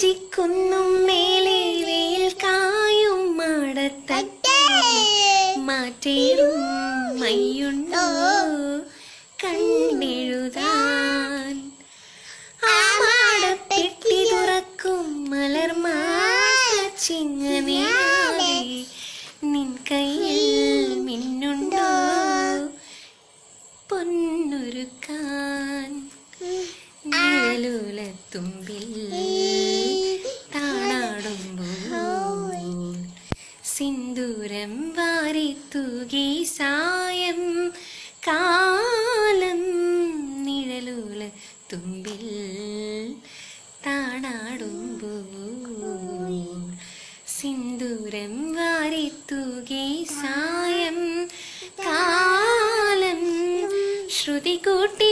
വഞ്ചിക്കുന്നും മേലെ വേൽ കായും മാടത്തട്ടേ മാറ്റേറും മയ്യുണ്ടോ? കണ്ണെഴുതാൻ ആ മാടപ്പെട്ടി തുറക്കും മലർമാച്ചിങ്ങനെയാതെ നിൻ കയ്യിൽ മിന്നുണ്ടോ? പൊന്നൊരുക്കാൻ നിഴലുലത്തുമ്പിൽ സിന്ദൂരം വാരിത്തൂകി സായം കാലം നിഴലൂല തുമ്പിൽ താണാടുമ്പോൾ സിന്ദൂരം വാരിത്തൂകി സായം കാലം ശ്രുതി കൂട്ടി